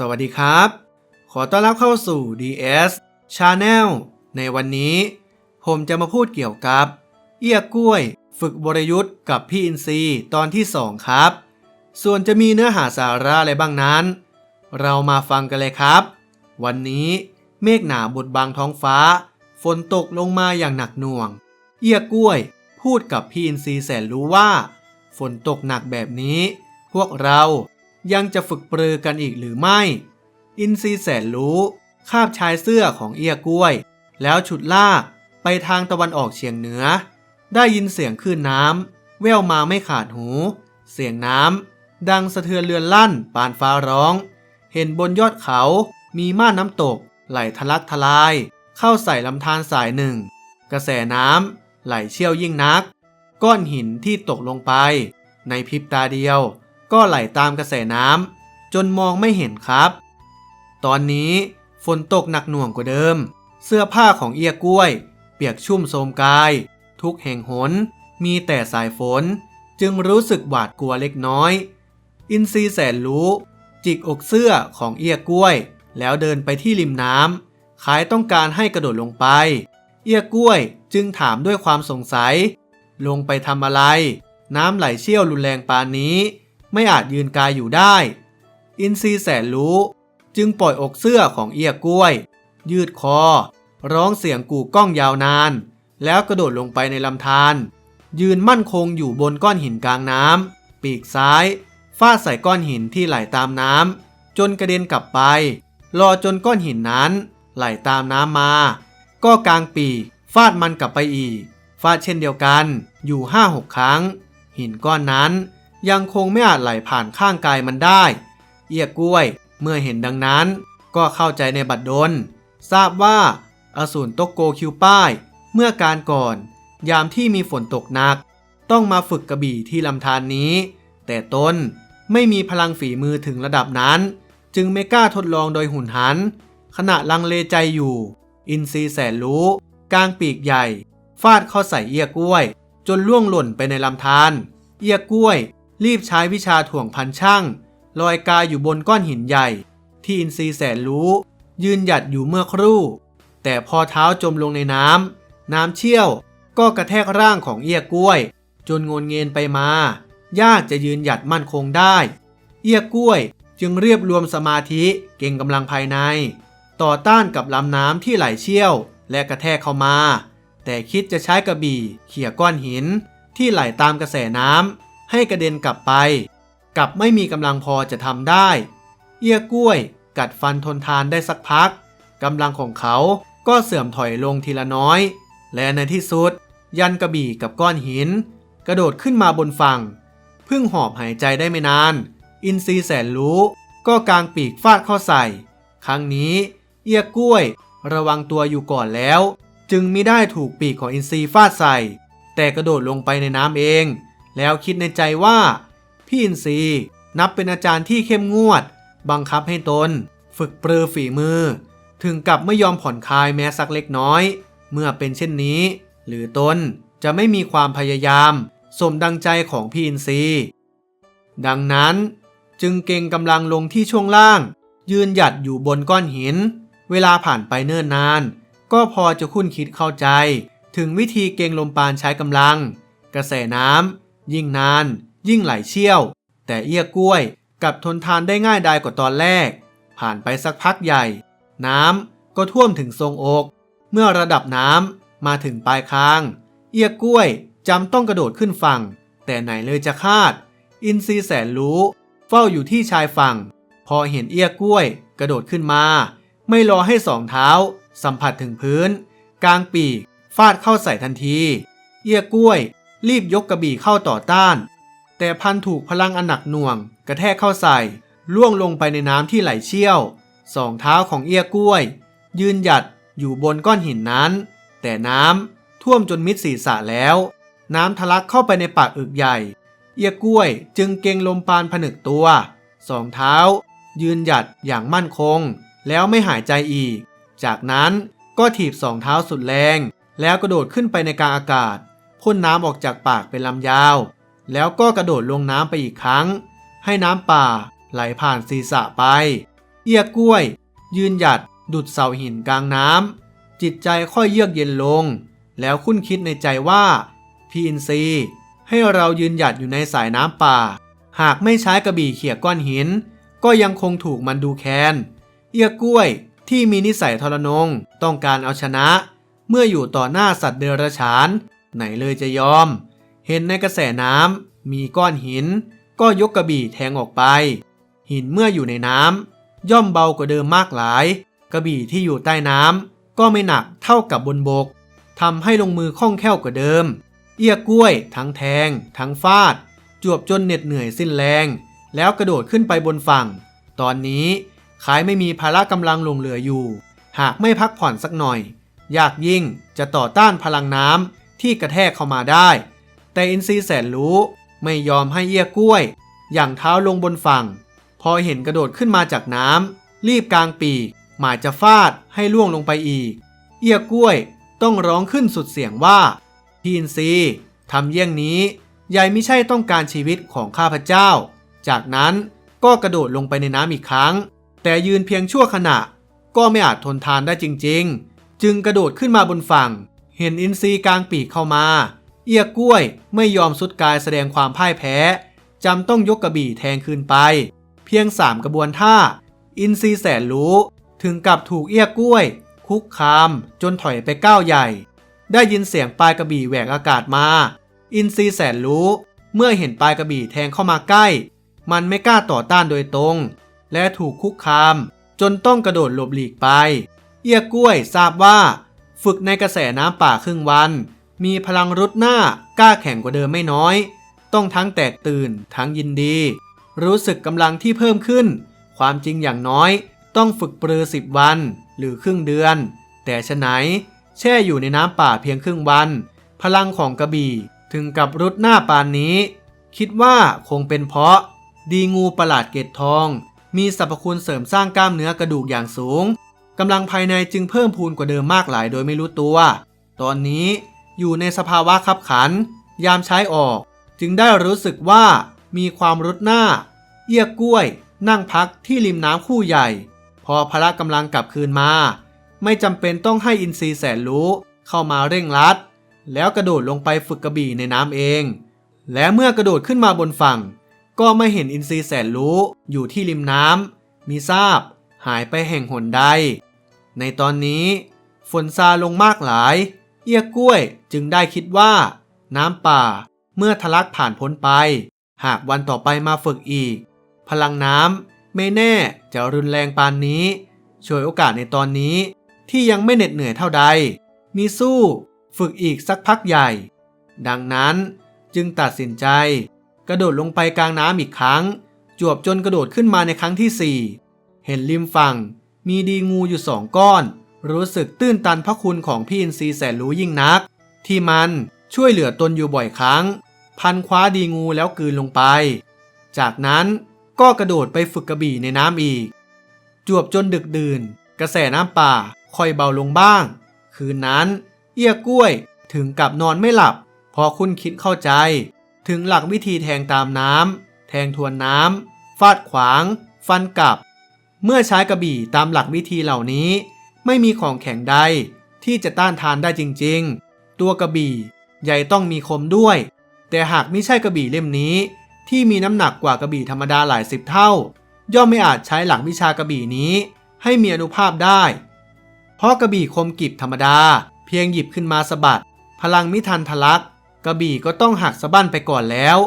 สวัสดีครับ ขอต้อนรับเข้าสู่ DS Channel ในวันนี้ ผมจะมาพูดเกี่ยวกับ เอี้ยกล้วย ฝึกบรยุทธ์กับพี่อินซีตอนที่ 2 ครับ ส่วนจะมีเนื้อหาสาระอะไรบ้างนั้น เรามาฟังกันเลยครับ วันนี้เมฆหนาบดบังท้องฟ้า ฝนตกลงมาอย่างหนักหน่วง เอี้ยกล้วย พูดกับพี่อินซีแสนรู้ว่า ฝนตกหนักแบบนี้ พวกเรา ยังจะฝึกปรือกันอีกหรือไม่ อินซีแสนรู้คาบชายเสื้อของเอียกล้วย แล้วฉุดลากไปทางตะวันออกเฉียงเหนือ ได้ยินเสียงคลื่นน้ำแว่วมาไม่ขาดหู เสียงน้ำดังสะเทือนเรือนลั่นปานฟ้าร้อง เห็นบนยอดเขามีม่านน้ำตก ไหลทะลักทลาย เข้าใส่ลำธารสายหนึ่ง กระแสน้ำไหลเชี่ยวยิ่งนัก ก้อนหินที่ตกลงไป ในพริบตาเดียว ก็ไหลตามกระแสน้ำจนมองไม่เห็นครับ ตอนนี้ฝนตกหนักหน่วงกว่าเดิม เสื้อผ้าของเอียกล้วย เปียกชุ่มโทมกาย ทุกแห่งหน มีแต่สายฝน จึงรู้สึกหวาดกลัวเล็กน้อย อินซีแสนรู้ จิกอกเสื้อของเอียกล้วย แล้วเดินไปที่ริมน้ำคล้ายต้องการให้กระโดดลงไป เอียกล้วยจึงถามด้วยความสงสัย ลงไปทำอะไร น้ำไหลเชี่ยวรุนแรงปานนี้ ไม่อาจยืนกายอยู่ได้ อินซีแสนรู้ จึงปล่อยอกเสื้อของเอียกล้วย ยืดคอ ร้องเสียงกู่ก้องยาวนาน แล้วกระโดดลงไปในลำธารยืนมั่นคงอยู่บนก้อนหินกลางน้ำปีกซ้ายฟาดใส่ก้อนหินที่ไหลตามน้ำจนกระเด็นกลับไป รอจนก้อนหินนั้น ไหลตามน้ำมา ก็กลางปีกฟาดมันกลับไปอีก ฟาดเช่นเดียวกันอยู่ห้าหกครั้ง หินก้อนนั้น ยังคงไม่อาจไหลผ่านข้างกายมันได้ เอียกล้วย เมื่อเห็นดังนั้น ก็เข้าใจในบัดดล ทราบว่าอสูรตกโกคิวป้าย เมื่อการก่อน ยามที่มีฝนตกหนัก ต้องมาฝึกกระบี่ที่ลำธารนนี้ แต่ตนไม่มีพลังฝีมือถึงระดับนั้น จึงไม่กล้าทดลองโดยหุ่นหัน ขณะลังเลใจอยู่ อินซีแสนรู้กลางปีกใหญ่ ฟาดเข้าใส่เอียกล้วย จนล่วงหล่นไปในลำธารเอียกล้วย รีบใช้วิชาถ่วงพันช่างลอยกายอยู่บนก้อนหินใหญ่ ที่อินทรีแสนรู้ ยืนหยัดอยู่เมื่อครู่ แต่พอเท้าจมลงในน้ำน้ำเชี่ยวก็กระแทกร่างของเอียกล้วย จนงนเงินไปมา ยากจะยืนหยัดมั่นคงได้ เอียกล้วยจึงเรียบรวมสมาธิเก่งกำลังภายใน ต่อต้านกับลำน้ำที่ไหลเชี่ยว และกระแทกเข้ามา แต่คิดจะใช้กระบี่เขี่ยก้อนหินที่ไหลตามกระแสน้ำ ให้กระเด็นกลับไป กลับไม่มีกำลังพอจะทำได้ เอี้ยกล้วย กัดฟันทนทานได้สักพักกำลังของเขาก็เสื่อมถอยลงทีละน้อย และในที่สุด ยันกระบี่กับก้อนหิน กระโดดขึ้นมาบนฝั่งเพิ่งหอบหายใจได้ไม่นาน อินทรีแสนรู้ก็กางปีกฟาดเข้าใส่ ครั้งนี้ เอี้ยกล้วย ระวังตัวอยู่ก่อนแล้ว จึงไม่ได้ถูกปีกของอินทรีฟาดใส่ แต่กระโดดลงไปในน้ำเอง แล้วคิดในใจว่า พี่อินทรีนับเป็นอาจารย์ที่เข้มงวด บังคับให้ตน ฝึกปรือฝีมือ ถึงกับไม่ยอมผ่อนคลายแม้สักเล็กน้อย เมื่อเป็นเช่นนี้ หรือตนจะไม่มีความพยายาม สมดังใจของพี่อินทรีดังนั้นจึงเก่งกำลังลงที่ช่วงล่าง ยืนหยัดอยู่บนก้อนหิน เวลาผ่านไปเนิ่นนาน ก็พอจะคุ้นคิดเข้าใจ ถึงวิธีเก่งลมปานใช้กำลัง กระแสน้ำ ยิ่งนาน ยิ่งไหลเชี่ยว แต่เอี้ยกล้วยกับทนทานได้ง่ายดายกว่าตอนแรก ผ่านไปสักพักใหญ่ น้ำก็ท่วมถึงทรงอก เมื่อระดับน้ำมาถึงปลายคาง เอี้ยกล้วยจำต้องกระโดดขึ้นฝั่ง แต่ไหนเลยจะคาด อินทรีแสนรู้ เฝ้าอยู่ที่ชายฝั่ง พอเห็นเอี้ยกล้วย กระโดดขึ้นมา ไม่รอให้สองเท้า สัมผัสถึงพื้น กลางปีกฟาดเข้าใส่ทันที เอี้ยกล้วย รีบยกกระบี่เข้าต่อต้าน แต่พันถูกพลังอันหนักหน่วง กระแทกเข้าใส่ ล่วงลงไปในน้ำที่ไหลเชี่ยว สองเท้าของเอี้ยกล้วย ยืนหยัดอยู่บนก้อนหินนั้น แต่น้ำท่วมจนมิดศีรษะแล้ว น้ำทะลักเข้าไปในปากอึกใหญ่ เอี้ยกล้วยจึงเกงลมปานผนึกตัว สองเท้า ยืนหยัดอย่างมั่นคง แล้วไม่หายใจอีก จากนั้นก็ถีบสองเท้าสุดแรง แล้วกระโดดขึ้นไปในกลางอากาศ พ่นน้ำออกจากปากเป็นลำยาว แล้วก็กระโดดลงน้ำไปอีกครั้ง ให้น้ำป่าไหลผ่านศีรษะไป เอี้ยกล้วย ยืนหยัดดุดเสาหินกลางน้ำจิตใจค่อยเยือกเย็นลง แล้วคุ้นคิดในใจว่าพีอินทรีให้เรายืนหยัดอยู่ในสายน้ำป่า หากไม่ใช้กระบี่เขี่ยก้อนหิน ก็ยังคงถูกมันดูแคนเอี้ยกล้วยที่มีนิสัยทรนงต้องการเอาชนะ เมื่ออยู่ต่อหน้าสัตว์เดรัจฉาน ไหนเลยจะยอม เห็นในกระแสน้ำมีก้อนหิน ก็ยกกระบี่แทงออกไป หินเมื่ออยู่ในน้ำย่อมเบากว่าเดิมมากหลาย กระบี่ที่อยู่ใต้น้ำก็ไม่หนักเท่ากับบนบกทำให้ลงมือคล่องแคล่วกว่าเดิม เอี้ยกล้วย ทั้งแทง ทั้งฟาด จวบจนเหน็ดเหนื่อยสิ้นแรง แล้วกระโดดขึ้นไปบนฝั่ง ตอนนี้ขายไม่มีภาระกำลังลงเหลืออยู่ หากไม่พักผ่อนสักหน่อย ยากยิ่งจะต่อต้านพลังน้ำ ที่กระแทกเข้ามาได้ แต่อินทรีแสนรู้ไม่ยอมให้เอี้ยกล้วย อย่างเท้าลงบนฝั่ง พอเห็นกระโดดขึ้นมาจากน้ำรีบกลางปีกหมายจะฟาดให้ล่วงลงไปอีก เอี้ยกล้วยต้องร้องขึ้นสุดเสียงว่าพี่อินทรีทำเยี่ยงนี้ยายไม่ใช่ต้องการชีวิตของข้าพเจ้า จากนั้นก็กระโดดลงไปในน้ำอีกครั้ง แต่ยืนเพียงชั่วขณะ ก็ไม่อาจทนทานได้จริง ๆ จึงกระโดดขึ้นมาบนฝั่ง เห็นอินทรีกลางปีกเข้ามา เอียกล้วยไม่ยอมสุดกายแสดงความพ่ายแพ้จำต้องยกกระบี่แทงคืนไป เพียงสามกระบวนท่า อินทรีแสนรู้ถึงกับถูกเอียกล้วย คุกคามจนถอยไปก้าวใหญ่ ได้ยินเสียงปลายกระบี่แหวกอากาศมา อินทรีแสนรู้เมื่อเห็นปลายกระบี่แทงเข้ามาใกล้ มันไม่กล้าต่อต้านโดยตรง และถูกคุกคาม จนต้องกระโดดหลบหลีกไป เอี้ยกล้วยทราบว่า ฝึกในกระแสน้ำป่าครึ่งวัน มีพลังรุดหน้ากล้าแข่งกว่าเดิมไม่น้อย ต้องทั้งแตกตื่นทั้งยินดี รู้สึกกำลังที่เพิ่มขึ้น ความจริงอย่างน้อย ต้องฝึกปรือสิบวัน หรือครึ่งเดือน แต่ฉะไหน แช่อยู่ในน้ำป่าเพียงครึ่งวัน พลังของกระบี่ถึงกับรุดหน้าปานนี้ คิดว่าคงเป็นเพราะ ดีงูประหลาดเกตทอง มีสรรพคุณเสริมสร้างกล้ามเนื้อกระดูกอย่างสูง กำลังภายในจึงเพิ่มพูนกว่าเดิมมากหลายโดยไม่รู้ตัว ตอนนี้อยู่ในสภาวะขับขัน ยามใช้ออก จึงได้รู้สึกว่ามีความรุดหน้าเอี้ยกล้วย นั่งพักที่ริมน้ำคู่ใหญ่ พอพละกำลังกลับคืนมา ไม่จำเป็นต้องให้อินทรีแสนรู้เข้ามาเร่งรัด แล้วกระโดดลงไปฝึกกระบี่ในน้ำเอง และเมื่อกระโดดขึ้นมาบนฝั่ง ก็ไม่เห็นอินทรีแสนรู้อยู่ที่ริมน้ำมีทราบ หายไปแห่งหนใด ในตอนนี้ฝนซาลงมากหลาย เอี้ยกล้วยจึงได้คิดว่า น้ำป่าเมื่อทะลักผ่านพ้นไป หากวันต่อไปมาฝึกอีก พลังน้ำไม่แน่จะรุนแรงปานนี้ช่วยโอกาสในตอนนี้ที่ยังไม่เหน็ดเหนื่อยเท่าใด มีสู้ฝึกอีกสักพักใหญ่ ดังนั้นจึงตัดสินใจ กระโดดลงไปกลางน้ำอีกครั้ง จวบจนกระโดดขึ้นมาในครั้งที่สี่เห็นริมฝั่ง มีดีงูอยู่สองก้อน รู้สึกตื้นตันพระคุณของพี่อินทรีแสนรู้ยิ่งนัก ที่มันช่วยเหลือตนอยู่บ่อยครั้ง พันคว้าดีงูแล้วกืนลงไป จากนั้นก็กระโดดไปฝึกกระบี่ในน้ำอีก จวบจนดึกดื่น กระแสน้ำป่าค่อยเบาลงบ้าง คืนนั้น เอี้ยกล้วยถึงกับนอนไม่หลับ พอคุณคิดเข้าใจ ถึงหลักวิธีแทงตามน้ำแทงทวนน้ำฟาดขวาง ฟันกลับ เมื่อใช้กระบี่ตามหลักวิธีเหล่านี้ ไม่มีของแข็งใดที่จะต้านทานได้จริงๆ ตัวกระบี่ใหญ่ต้องมีคมด้วย แต่หากไม่ใช่กระบี่เล่มนี้ ที่มีน้ำหนักกว่ากระบี่ธรรมดาหลายสิบเท่า ย่อมไม่อาจใช้หลักวิชากระบี่นี้ ให้มีอนุภาพได้ เพราะกระบี่คมกิบธรรมดา เพียงหยิบขึ้นมาสะบัด พลังมิทันทะลักกระบี่ก็ต้องหักสะบั้นไปก่อนแล้ว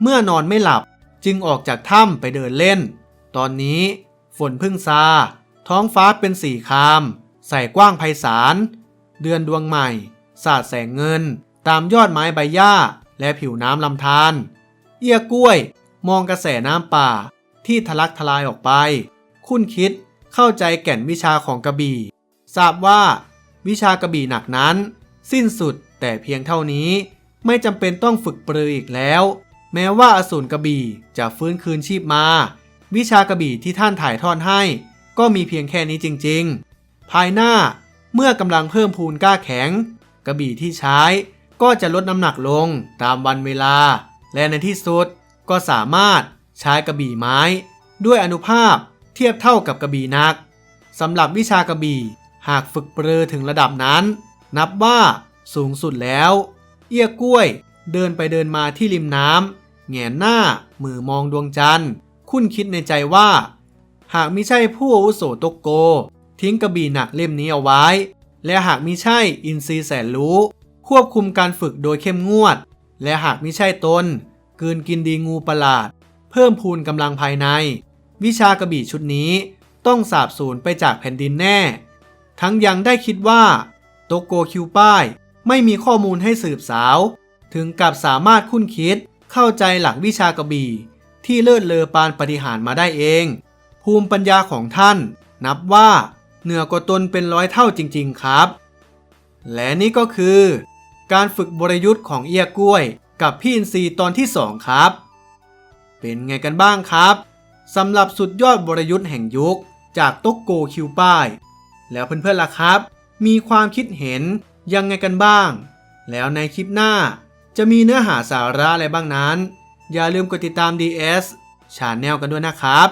เมื่อนอนไม่หลับจึงออกจากถ้ำไปเดินเล่น ตอนนี้ ฝนพึ่งซา ท้องฟ้าเป็นสีคาม ใส่กว้างไพศาล เดือนดวงใหม่ สาดแสงเงิน ตามยอดไม้ใบหญ้า และผิวน้ำลำธารเอี้ยกล้วย มองกระแสน้ำป่า ที่ทะลักทลายออกไป คุ้นคิดเข้าใจแก่นวิชาของกระบี่ ทราบว่า วิชากระบี่หนักนั้น สิ้นสุดแต่เพียงเท่านี้ไม่จำเป็นต้องฝึกปรืออีกแล้ว แม้ว่าอสูรกระบี่จะฟื้นคืนชีพมา วิชากระบี่ที่ท่านถ่ายทอดให้ ก็มีเพียงแค่นี้จริงๆ ภายหน้าเมื่อกำลังเพิ่มพูนกล้าแข็ง กระบี่ที่ใช้ก็จะลดน้ำหนักลงตามวันเวลา และในที่สุดก็สามารถใช้กระบี่ไม้ ด้วยอนุภาพเทียบเท่ากับกระบี่นักสำหรับวิชากระบี่หากฝึกปรือถึงระดับนั้น นับว่าสูงสุดแล้ว เอี้ยกล้วยเดินไปเดินมาที่ริมน้ำแงนหน้ามือมองดวงจันทร์ คุ้นคิดในใจว่า หากมิใช่ผู้อาวุโสตกโก ทิ้งกระบี่หนักเล่มนี้เอาไว้ และหากมิใช่อินทรีแสนรู้ ควบคุมการฝึกโดยเข้มงวด และหากมิใช่ตนกืนกินดีงูประหลาด เพิ่มพูนกำลังภายใน วิชากระบี่ชุดนี้ต้องสาบสูญไปจากแผ่นดินแน่ ทั้งยังได้คิดว่า โตโกคิวป้ายไม่มีข้อมูลให้สืบสาว ถึงกับสามารถคุ้นคิดเข้าใจหลักวิชากระบี่ ที่เลิศเลอปานปฏิหารมาได้เอง ภูมิปัญญาของท่าน นับว่าเหนือกว่าตนเป็นร้อยเท่าจริง ๆครับ และนี่ก็คือ การฝึกบรยุทธ์ของเอียกล้วย กับพี่อินทรีตอนที่ 2 ครับ เป็นไงกันบ้างครับสำหรับสุดยอดบรยุทธ์แห่งยุค จากตกโกคิวป้าย แล้วเพื่อนๆล่ะครับ มีความคิดเห็นยังไงกันบ้าง แล้วในคลิปหน้าจะมีเนื้อหาสาระอะไรบ้างนั้น อย่าลืมกดติดตาม DS Channel กันด้วยนะครับ